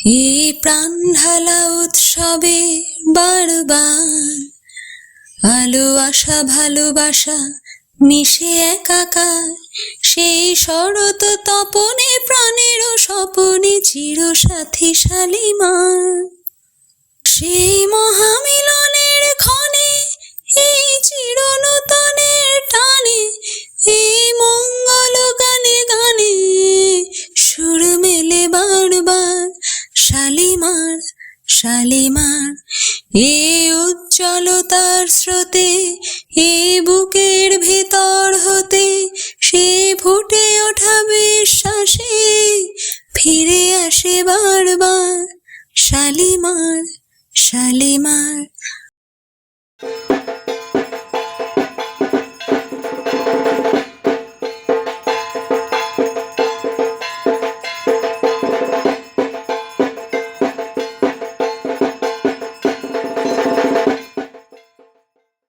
এই প্রাণ ঢালা উৎসবে বারবার আলো, আশা, ভালোবাসা মিশে একাকার। সেই শরৎ তপনে প্রাণের স্বপনে চির সাথী শালিমার। শালিমার এ উজ্জ্বলতার স্রোতে, এ বুকের ভেতর হতে, সে ফুটে ওঠা বিশ্বাসে, ফিরে আসে বারবার শালিমার শালিমার।